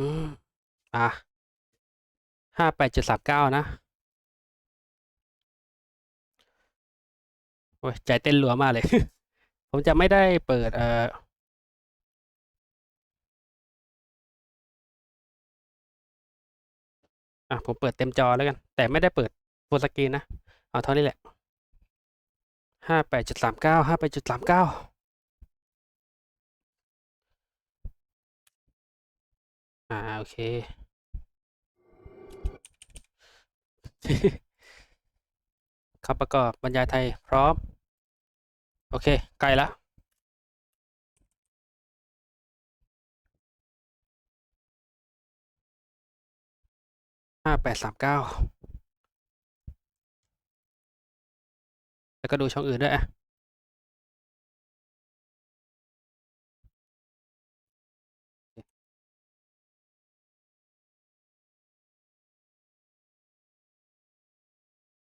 อืมอะห้าแปดจุดสามเก้านะ โอ้ยใจเต้นรัวมากเลย ผมจะไม่ได้เปิด เอ่ออะผมเปิดเต็มจอแล้วกัน แต่ไม่ได้เปิดฟูลสกรีนนะ เอาเท่านี้แหละห้าแปดจุดสามเก้าห้าแปดจุดสามเก้า อ่าโอเค คำประกอบบรรยายไทยพร้อม โอเค ใกล้ละห้าแปดสามเก้าแล้วก็ดูช่องอื่นด้วยอะ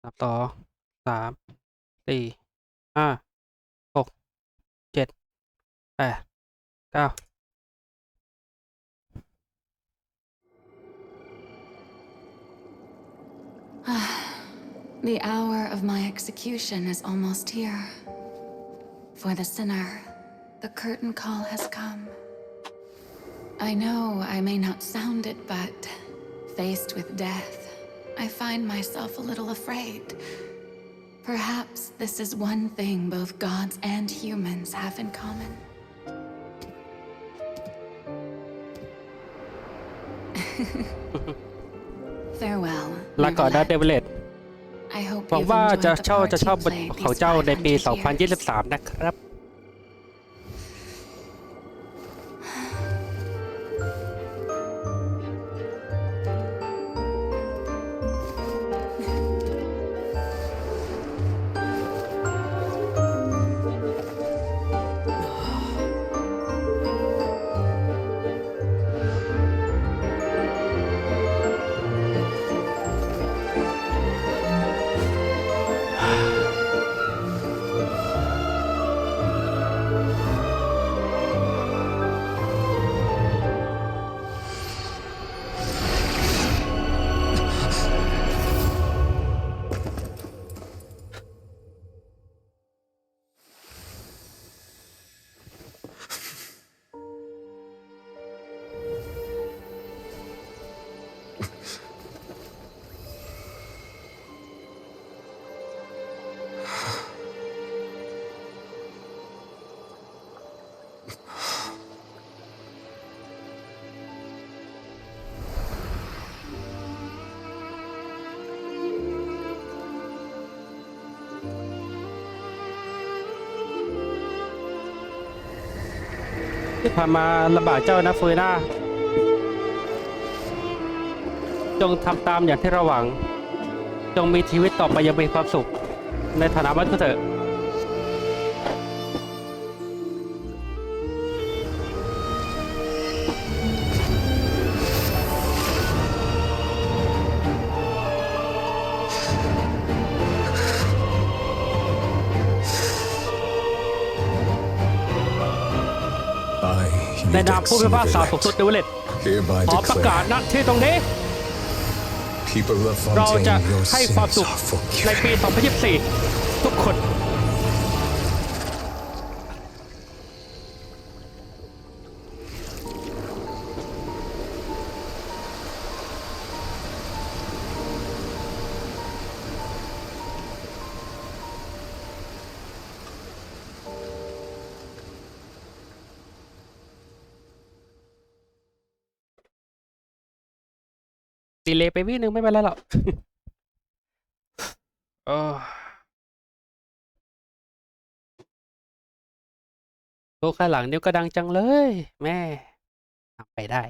นับต่อสามสี่ห้าหกเจ็ดแปดเก้า The hour of my execution is almost here. For the sinner, the curtain call has come. I know I may not sound it, but faced with death, I find myself a little afraid. Perhaps this is one thing both gods and humans have in common. Farewell. ลาก่อนนะ Neverlet. เดวิเลต I hope หวัง you've ว่าจะ enjoyed the เช่า part จะชอบ you บท played ของ these เจ้าในปี500 years. 2023 นะครับ ที่ผ่านมาลำบากเจ้านะเฟยหน้าจงทำตามอย่างที่เราหวัง จงมีชีวิตต่อไปอยังมีความสุข ในฐานะมันุษย์เถอะ I, ในนามผู้พิพากษาสูงสุด Yudex เดวิเลต hereby ขอประกาศ declare ณที่ตรงนี้ people of เราจะ Fontaine, your ให้ความ sins สุข are ใน forgiven. ปี 2024 ทุกคน ดีเลยไปวินึงไม่เป็นไรหรอกเออโตข้างหลังนิ้วก็ดังจังเลย แม่ทำไปได้